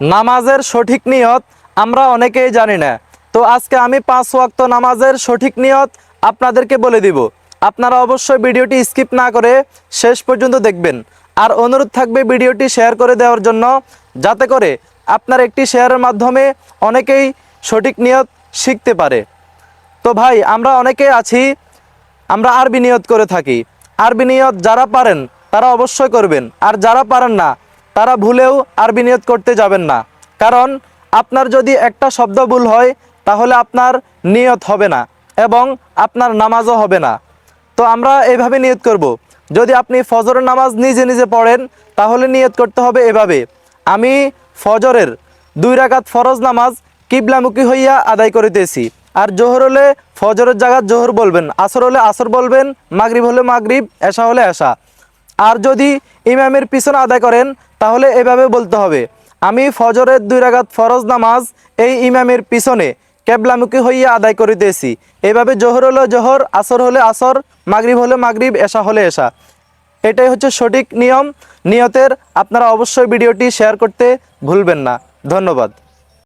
নামাজের সঠিক নিয়ত আমরা অনেকেই জানি না। তো আজকে আমি পাঁচ ওয়াক্ত নামাজের সঠিক নিয়ত আপনাদেরকে বলে দিব। আপনারা অবশ্যই ভিডিওটি স্কিপ না করে শেষ পর্যন্ত দেখবেন। আর অনুরোধ থাকবে ভিডিওটি শেয়ার করে দেওয়ার জন্য, যাতে করে আপনার একটি শেয়ারের মাধ্যমে অনেকেই সঠিক নিয়ত শিখতে পারে। তো ভাই, আমরা অনেকেই আছি, আমরা আরবি নিয়ত করে থাকি। আরবি নিয়ত যারা পারেন, তারা অবশ্যই করবেন। আর যারা পারেন না তারা ভুলেও আরবি নিয়ত করতে যাবেন না। কারণ আপনার যদি একটা শব্দ ভুল হয়, তাহলে আপনার নিয়ত হবে না এবং আপনার নামাজও হবে না। তো আমরা এইভাবে নিয়ত করব। যদি আপনি ফজরের নামাজ নিজে নিজে পড়েন, তাহলে নিয়ত করতে হবে এভাবে। আমি ফজরের দুই রাকাত ফরজ নামাজ কিবলামুখী হইয়া আদায় করিতেছি। আর জোহর হলে ফজরের জায়গা জোহর বলবেন, আসর হলে আসর বলবেন, মাগরিব হলে মাগরিব, এশা হলে এশা। আর যদি ইমামের পিছনে আদায় করেন তাহলে এভাবে বলতে হবে, আমি ফজরের দুই রাগাত ফরজ নামাজ এই ইমামের পিছনে ক্যাবলামুখী হইয়া আদায় করিতেছি। এভাবে জোহর হলে জোহর, আসর হলে আসর, মাগরিব হলে মাগরিব এসা হলে এসা এটাই হচ্ছে সঠিক নিয়ম। নিয়তের আপনারা অবশ্যই ভিডিওটি শেয়ার করতে ভুলবেন না। ধন্যবাদ।